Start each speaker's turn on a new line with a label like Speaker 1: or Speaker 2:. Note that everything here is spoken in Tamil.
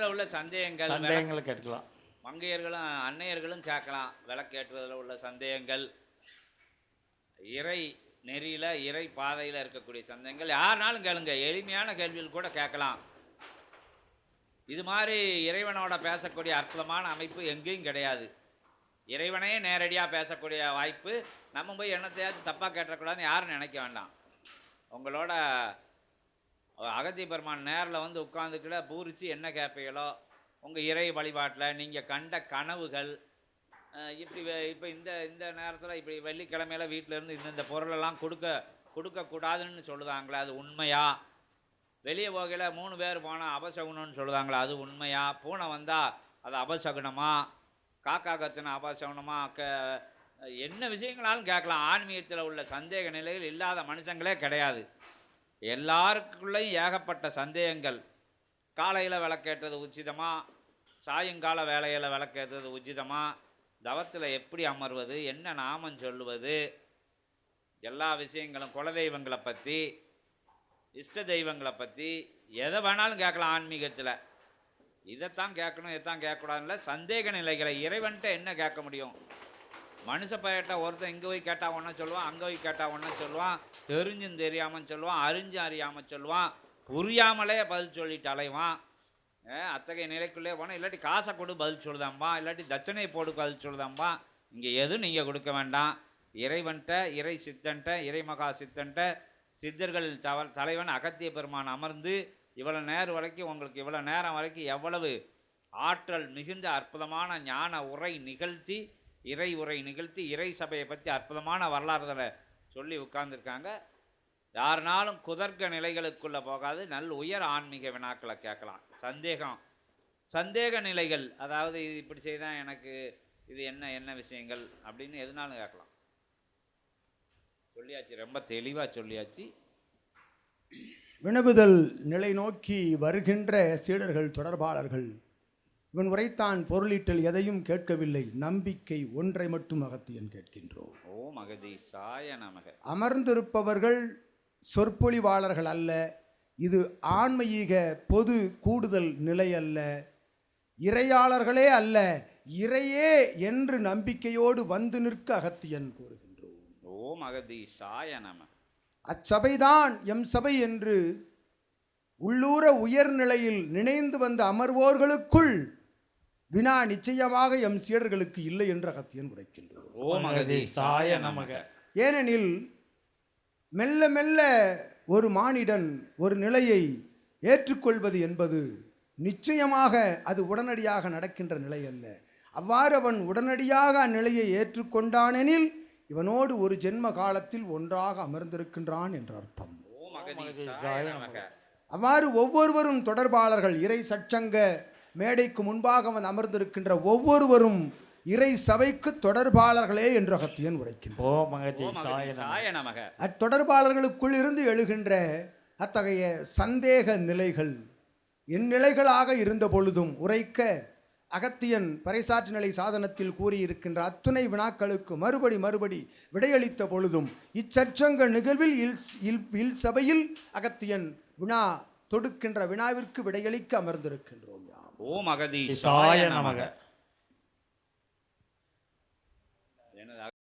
Speaker 1: உள்ள சந்தேகங்கள்
Speaker 2: சந்தேகங்களை கேட்கலாம்.
Speaker 1: மங்கையர்களும் அன்னையர்களும் கேட்கலாம். விளக்கேற்றுவதில் உள்ள சந்தேகங்கள். இறை நெறியில் இறை பாதையில் இருக்கக்கூடிய சந்தேகங்கள். யாருனாலும் கேளுங்க. எளிமையான கேள்விகள் கூட கேட்கலாம். இது மாதிரி இறைவனோட பேசக்கூடிய அற்புதமான அமைப்பு எங்கேயும் கிடையாது. இறைவனையே நேரடியாக பேசக்கூடிய வாய்ப்பு. நம்ம போய் என்னத்தையாச்சும் தப்பாக கேட்டக்கூடாதுன்னு யாரும் நினைக்க வேண்டாம். உங்களோட அகத்திய பெருமான் நேரில் வந்து உட்காந்துக்கிட பூரிச்சு என்ன கேட்பீங்களோ உங்கள் இறை வழிபாட்டில் நீங்கள் கண்ட கனவுகள் இப்படி இப்போ இந்த இந்த நேரத்தில் இப்படி வெள்ளிக்கிழமையில வீட்டிலேருந்து இந்தந்த பொருளெல்லாம் கொடுக்க கொடுக்கக்கூடாதுன்னு சொல்லுதாங்களே அது உண்மையா? வெளியே போகையில் மூணு பேர் போனால் அபசகுணம்னு சொல்லுதாங்களே அது உண்மையா? பூனை வந்தால் அது அபசகுணமா? காக்கா கத்துன அபசகுணமா? க என்ன விஷயங்களாலும் கேட்கலாம். ஆன்மீகத்தில் உள்ள சந்தேக நிலையில் இல்லாத மனுஷங்களே கிடையாது. எல்லாருக்குள்ளேயும் ஏகப்பட்ட சந்தேகங்கள். காலையில் விளக்கேற்றது உச்சிதமாக சாயங்கால வேலையில் விளக்கேற்றது உச்சிதமாக தவத்தில் எப்படி அமர்வது என்ன நாமம் சொல்லுவது எல்லா விஷயங்களும் குலதெய்வங்களை பற்றி இஷ்ட தெய்வங்களை பற்றி எதை வேணாலும் கேட்கலாம் ஆன்மீகத்தில். இதைத்தான் கேட்கணும் இதைத்தான் கேட்கக்கூடாதுல சந்தேக நிலைகளை இறைவன்ட்ட என்ன கேட்க முடியும்? மனுஷ பையட்ட ஒருத்தன் இங்கே போய் கேட்டால் ஒன்றா சொல்லுவான் அங்கே போய் கேட்டால் ஒன்றா சொல்லுவான். தெரிஞ்சும் தெரியாமல் சொல்லுவான் அறிஞ்சும் அறியாமல் சொல்லுவான். புரியாமலே பதில் சொல்லிட்டு அலைவான். ஏ, அத்தகைய நிலைக்குள்ளே போனால் இல்லாட்டி காசை கொடு பதில் சொல்லுதாம்பா இல்லாட்டி தட்சணையை போடு பதில் சொல்லுதாம்பா. இங்கே எதுவும் நீங்கள் கொடுக்க வேண்டாம். இறைவன்ட்ட இறை சித்தன்ட்ட இறை மகா சித்தன்ட்ட சித்தர்கள் தவ தலைவன் அகத்திய பெருமான் அமர்ந்து இவ்வளோ நேரம் வரைக்கும் உங்களுக்கு இவ்வளோ நேரம் வரைக்கும் எவ்வளவு ஆற்றல் மிகுந்த அற்புதமான ஞான உரை நிகழ்த்தி இறை உரை நிகழ்த்தி இறை சபையை பற்றி அற்புதமான வரலாறுகளை சொல்லி உட்கார்ந்துருக்காங்க. யாருனாலும் குதர்க்க நிலைகளுக்குள்ளே போகாது நல் உயர் ஆன்மீக வினாக்களை கேட்கலாம். சந்தேகம். சந்தேக நிலைகள் அதாவது இது இப்படி செய்தால் எனக்கு இது என்ன என்ன விஷயங்கள் அப்படின்னு எதுனாலும் கேட்கலாம். சொல்லியாச்சு ரொம்ப தெளிவாக சொல்லியாச்சு.
Speaker 3: வினவுதல் நிலை நோக்கி வருகின்ற சீடர்கள் தொடர்பாளர்கள் இவன் உரைத்தான் பொருளீட்டல் எதையும் கேட்கவில்லை. நம்பிக்கை ஒன்றை மட்டும் அகத்தியன் கேட்கின்றோம்.
Speaker 1: ஓ மகதி சாய நமக.
Speaker 3: அமர்ந்திருப்பவர்கள் சொற்பொழிவாளர்கள் அல்ல. இது ஆன்மீக பொது கூடுதல் நிலை அல்ல. இறையாளர்களே அல்ல. இறையே என்று நம்பிக்கையோடு வந்து நிற்க அகத்தியன் கூறுகின்றோம்.
Speaker 1: ஓ மகதி சாய நம
Speaker 3: அச்சபைதான் எம் சபை என்று உள்ளூர உயர்நிலையில் நினைந்து வந்த அமர்வோர்களுக்குள் வினா நிச்சயமாக எம் சீடர்களுக்கு இல்லை என்று அகத்தியன்
Speaker 1: நமக.
Speaker 3: ஏனெனில் மெல்ல மெல்ல ஒரு மானிடன் ஒரு நிலையை ஏற்றுக்கொள்வது என்பது நிச்சயமாக அது உடனடியாக நடக்கின்ற நிலை அல்ல. அவ்வாறு அவன் உடனடியாக அந்நிலையை ஏற்றுக்கொண்டானெனில் இவனோடு ஒரு ஜென்ம காலத்தில் ஒன்றாக அமர்ந்திருக்கின்றான் என்ற அர்த்தம். அவ்வாறு ஒவ்வொருவரும் தொடர்பாளர்கள் இறை சச்சங்க மேடைக்கு முன்பாக அவன் அமர்ந்திருக்கின்ற ஒவ்வொருவரும் இறை சபைக்கு தொடர்பாளர்களே என்று அகத்தியன் உரைக்கின்றான். அத்தொடர்பாளர்களுக்குள் இருந்து எழுகின்ற அத்தகைய சந்தேக நிலைகள் என் நிலைகளாக இருந்த பொழுதும் உரைக்க அகத்தியன் பறைசாற்று நிலை சாதனத்தில் கூறியிருக்கின்ற அத்துணை வினாக்களுக்கு மறுபடி மறுபடி விடையளித்த பொழுதும் இச்சற்சங்க நிகழ்வில் இல் இல் இல் சபையில் அகத்தியன் வினா தொடுக்கின்ற வினாவிற்கு விடையளிக்க அமர்ந்திருக்கின்றோம். யாம்
Speaker 1: ஓ மகதி
Speaker 2: சாய நமக.